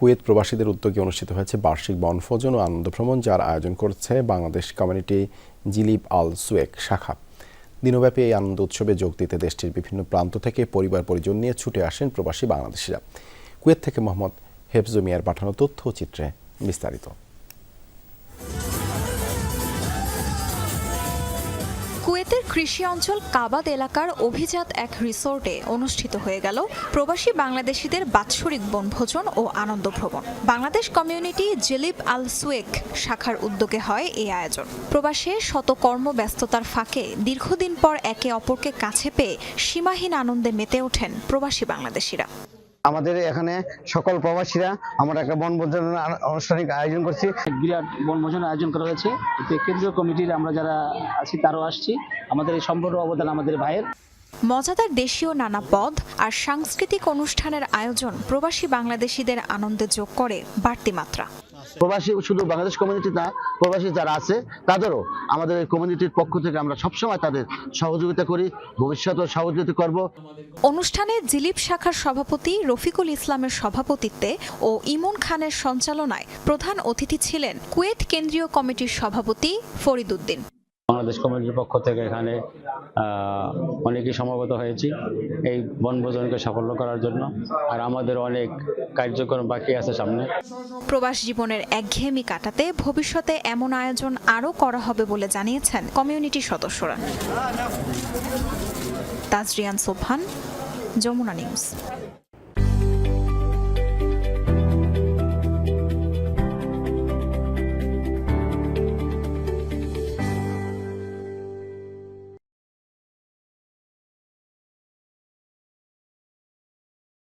Kuwait প্রবাসীদের উদ্যোগে অনুষ্ঠিত হয়েছে বার্ষিক বনভোজন ও আনন্দ ভ্রমণ যার আয়োজন করছে বাংলাদেশ কমিউনিটি জিলিপ আল সুয়েক শাখা। দিনব্যাপী এই আনন্দ উৎসবে যোগ দিতে দেশটির বিভিন্ন প্রান্ত থেকে পরিবার পরিজন নিয়ে ছুটে আসেন প্রবাসী বাংলাদেশিরা। কুয়েত থেকে মোহাম্মদ হেফজুমিয়ার পাঠানো তথ্য চিত্রে বিস্তারিত। কুয়েতের কৃষি অঞ্চল কাবাদ এলাকার অভিজাত এক রিসোর্টে অনুষ্ঠিত হয়ে গেল প্রবাসী বাংলাদেশিদের বাৎসরিক বনভোজন ও আনন্দ ভ্রমণ বাংলাদেশ কমিউনিটি জেলিব আল সুয়েক শাখার উদ্যোগে হয় এই আয়োজন। প্রবাসে শত কর্মব্যস্ততার ফাঁকে দীর্ঘদিন পর একে অপরকে কাছে পেয়ে সীমাহীন আনন্দে মেতে ওঠেন প্রবাসী বাংলাদেশিরা। আমাদের এখানে সকল প্রবাসীরা আমরা একটা বনভোজন আনুষ্ঠানিক আয়োজন করছি। বিরাট বনভোজন আয়োজন করা হয়েছে। এতে কেন্দ্রীয় কমিটির আমরা যারা আছি তারও আসছি। আমাদের এই সম্পূর্ণ অবদান আমাদের ভাইয়ের। মজাদার দেশীয় নানা পদ আর সাংস্কৃতিক অনুষ্ঠানের আয়োজন প্রবাসী বাংলাদেশিদের আনন্দে যোগ করে বাড়তি মাত্রা। প্রবাসী শুধু বাংলাদেশ কমিউনিটি না, প্রবাসী যারা আছে, তাদেরও আমাদের এই কমিউনিটির পক্ষ থেকে আমরা সবসময় তাদের সহযোগিতা করি, ভবিষ্যতেও সহযোগিতা করব। অনুষ্ঠানে জিলিপ শাখার সভাপতি রফিকুল ইসলামের সভাপতিত্বে ও ইমন খানের সঞ্চালনায় প্রধান অতিথি ছিলেন কুয়েত কেন্দ্রীয় কমিটির সভাপতি ফরিদ উদ্দিন বাংলাদেশ কমিটির পক্ষ থেকে এখানে অনেকেই সমবেত হয়েছি এই বনভোজনকে সাফল্য করার জন্য। আর আমাদের অনেক কার্যক্রম বাকি আছে সামনে। প্রবাস জীবনের একঘেয়েমি কাটাতে ভবিষ্যতে এমন আয়োজন আরও করা হবে বলে জানিয়েছেন কমিউনিটি সদস্যরা। তাজরিয়ান সোফান যমুনা নিউজ।